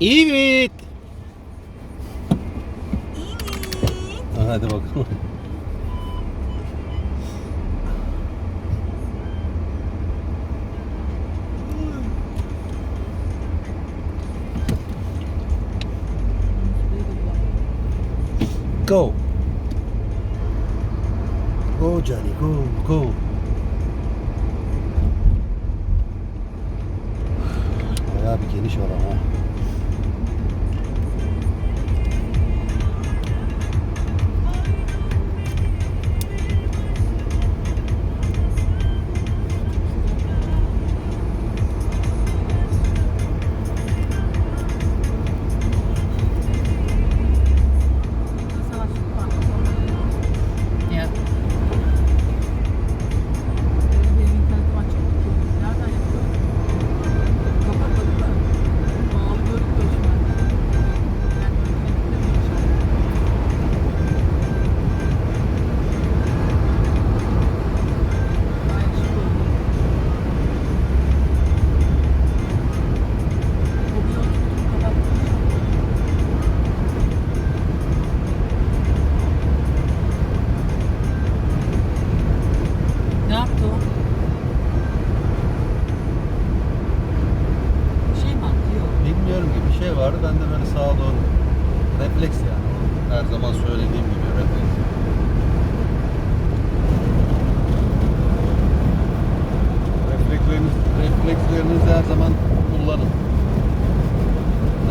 Evet. Hadi bakalım. Go. Go Johnny, go, go. Bayağı bir geniş alan ha.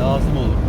Lazım olur.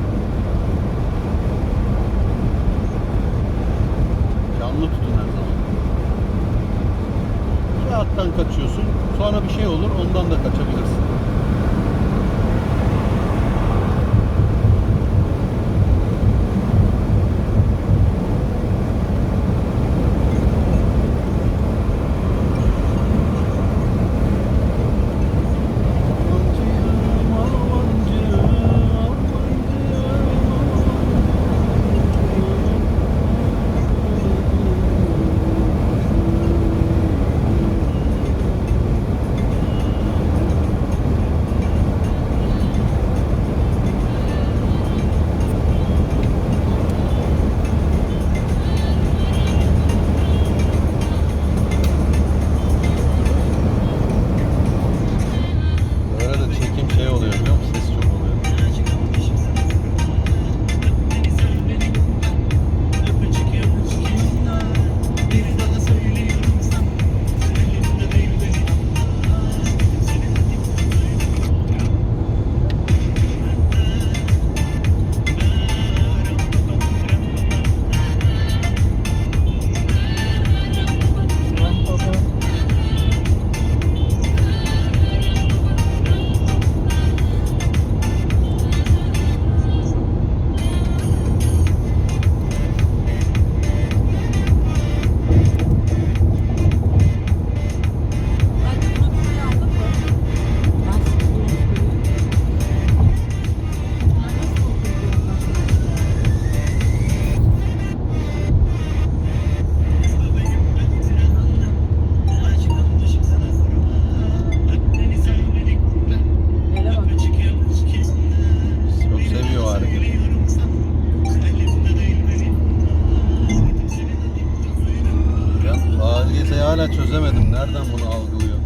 Çözemedim. Nereden bunu algılıyor?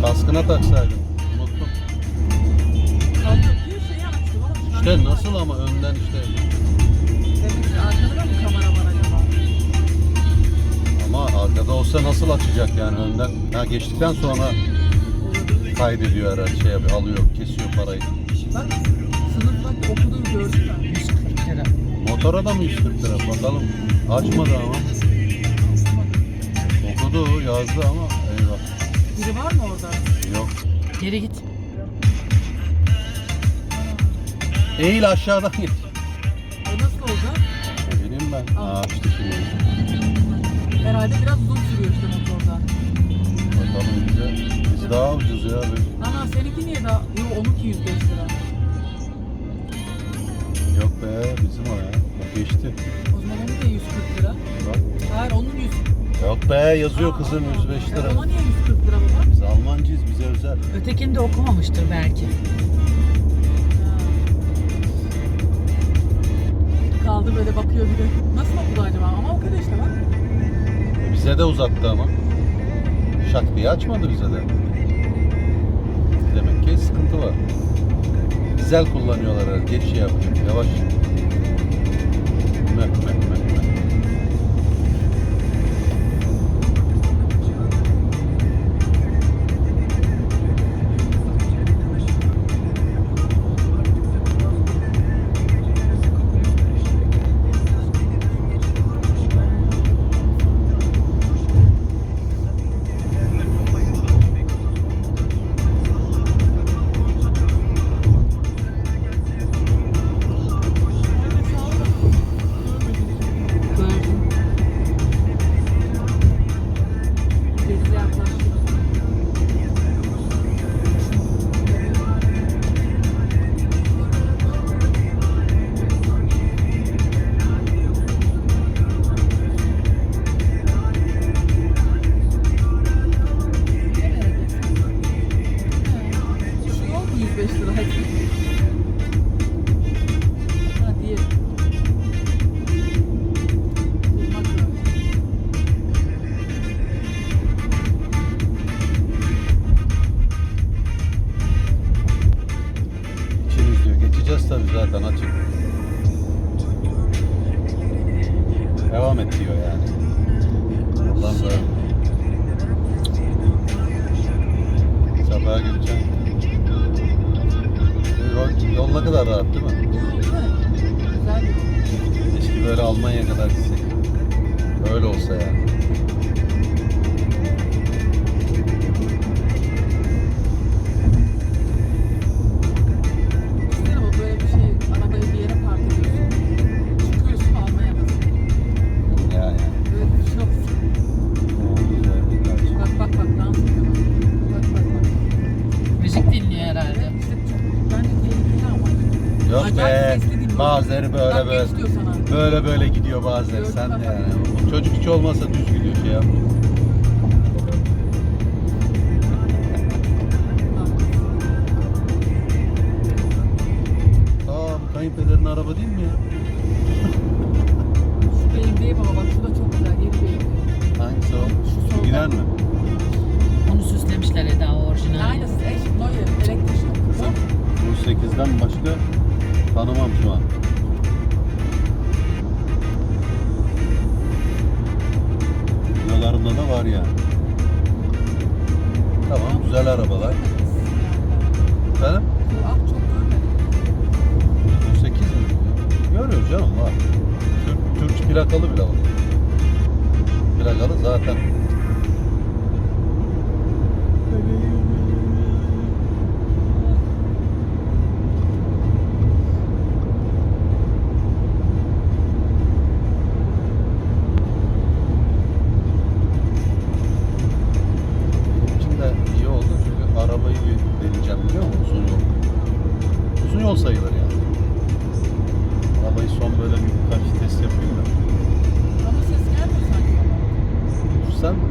Kaskına taksaydım. Unuttum. İşte nasıl ama önden işte. Ama arkada olsa nasıl açacak yani önden? Ha geçtikten sonra kaydediyor herhalde şey yapıyor, alıyor, kesiyor parayı. Bak sınıfta okuduğunu gördün mü? 140 lira. Motora da mı 140 lira? Bakalım. Açmadı ama. Okudu, yazdı ama eyvah. Biri var mı orada? Yok. Geri git. Eğil aşağıdan git. O nasıl olacak? Ne bileyim ben. Aa işte şimdi. Herhalde biraz uzun sürüyor işte motorda. Bakalım bize. Biz daha ucuz ya. Biz- Ana seninki niye daha? Yok onunki 105 lira. Yok be bizim o ya. Bak geçti. O zaman onun da 140 lira. Bak. Hayır onun 100. Yok be yazıyor Aa, kızım 105 lira. Ama niye 140 lira baba? Biz Almancıyız bize özel. Ötekini de okumamıştır belki. Kaldı böyle bakıyor bile. Nasıl okudu acaba? Ama okudu işte bak. E, bize de uzattı ama. Şak diye açmadı bize de. Demek ki sıkıntı var. Güzel kullanıyorlar her. Geç şey yapıyor. Yavaş. Geçeceğiz tabii zaten açık. Devam et diyor yani. Ondan sonra sabaha geleceğim. Yol, yol ne kadar rahat değil mi? Keşke böyle Almanya'ya kadar gitsek. Öyle olsa yani. Böyle böyle gidiyor. Gördüm Sen de yani. O Çocuk hiç olmazsa düz gidiyor şey yap. Bak. Aa bu kayınpederin araba değil mi ya? Şu değil baba bak şu da çok güzel yeni benim. Hangisi o? Şu solda. Giden mi? Onu süslemişler Eda orijinal. Aynısı eş Neuer elektrik. Bak. Bu 8'den başka tanımam şu an. Videolarımda da var yani. Tamam güzel arabalar. Efendim? Bu ak çok görmedim. Bu 8 mi? Görüyoruz canım var. Türk, Türk plakalı bile var. Plakalı zaten.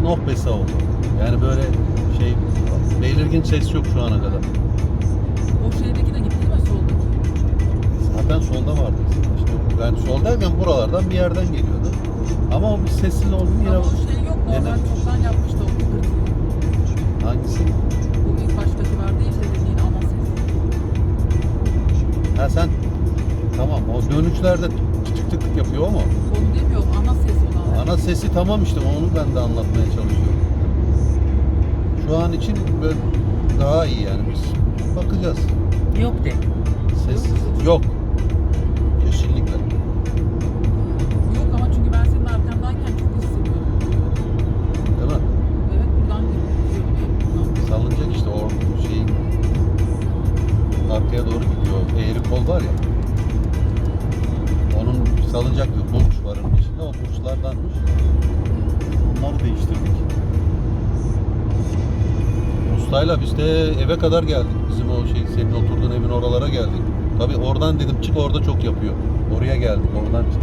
Noh besa oldu. Yani böyle şey belirgin ses yok şu ana kadar. O şeydekine gitti mi soldaki? Zaten solda vardı. İşte yani sol derken buralardan bir yerden geliyordu. Ama o bir sessiz oldu yine. Ama o şey yok normal Neden? çoktan yapmıştı o tıkırtıyı. Hangisi? Bu ilk baştaki vardı ya işte dediğin ana ses. Ha sen tamam o dönüşlerde tık tık tık yapıyor ama Onu demiyorum ana sesi tamam işte onu ben de anlatmaya çalışıyorum. Şu an için böyle daha iyi yani biz bakacağız. Yok de. Sessiz yok. Kesinlikle. Yok ama çünkü ben senin arkandayken çok hissediyorum. Değil mi? Evet buradan gidiyorum. Salınacak işte o şeyin arkaya doğru gidiyor. Eğri kol var ya. Onun salınacak bir burç var onun içinde. O burçlardanmış. Onları değiştirdik. Ustayla biz de eve kadar geldik. Bizim o şey senin oturduğun evin oralara geldik. Tabii oradan dedim çık orada çok yapıyor. Oraya geldik. Oradan çıktı.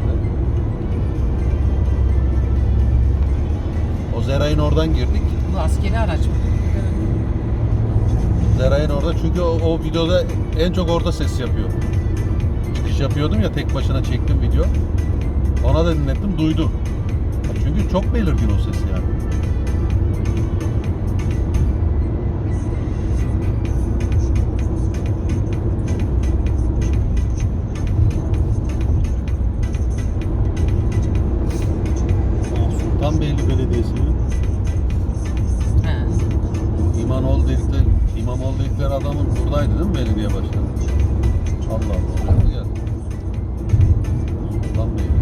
O Zeray'ın oradan girdik. Bu askeri araç mı? Zeray'ın orada çünkü o, o videoda en çok orada ses yapıyor. Çıkış yapıyordum ya tek başına çektim video. Ona da dinlettim duydu. Çünkü çok belirgin o ses yani. Sultanbeyli Belediyesi'nin. İmanoğlu dedikleri, İmamoğlu dedikleri adamın buradaydı değil mi belediye başkanı? Allah Allah. Sultanbeyli.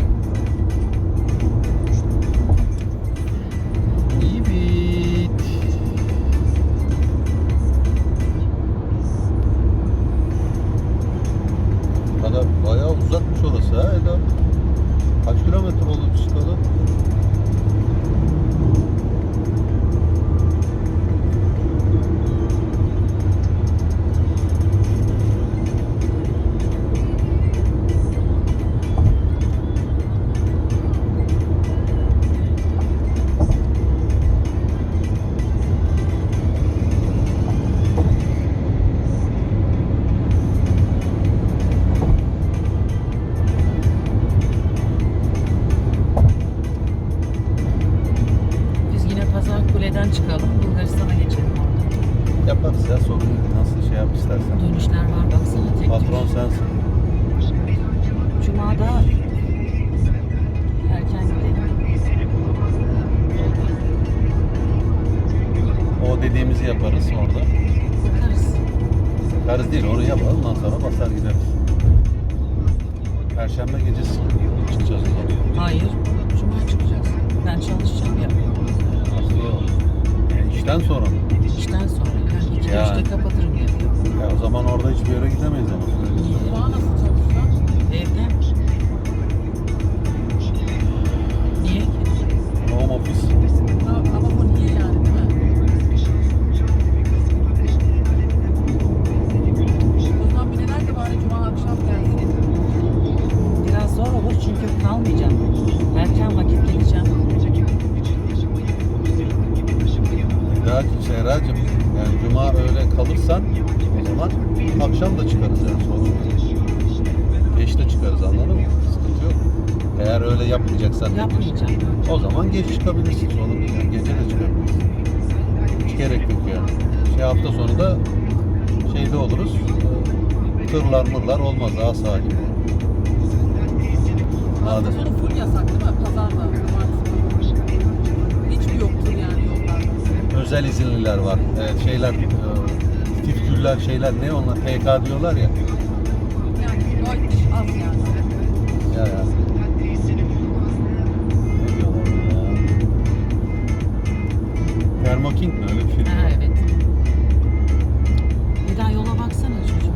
Kaç kilometre oldu çıkalı? Dediğimizi yaparız orada. Bakarız. Karız değil onu yapalım ondan sonra basar gideriz. Perşembe gecesi çıkacağız. Hayır. Cuma çıkacağız. Ben çalışacağım ya. Nasıl ya? Yani işten sonra mı? İşten sonra. Yani iki Ya. beşte kapatırım ya. Ya o zaman orada hiçbir yere gidemeyiz ama. Cuma nasıl çalışıyor? Evden. Niye ki? Home office. Yapmayacaksan Yapmayacağım. o zaman geç çıkabilirsin sorun değil. Yani gece de çıkabilirsin. Hiç gerek yok yani. Şey hafta sonu da şeyde oluruz. Tırlar mırlar olmaz daha sakin. Hafta Madem. sonu full yasak değil mi? Pazarda. cumartesi. Hiç mi yoktur yani yollarda? Özel izinliler var. Evet, şeyler e, titüller şeyler ne onlar PK diyorlar ya. Yani az yani. Ya ya. Thermoking mi öyle bir şey? Ha evet. Bir daha yola baksana çocuğum.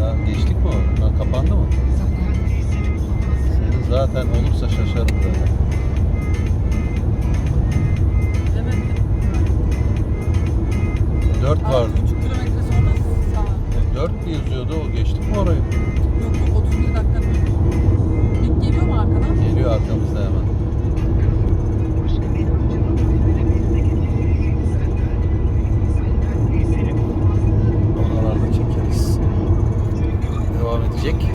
Ya geçtik mi? Ha, kapandı mı? Senin zaten olursa şaşarım.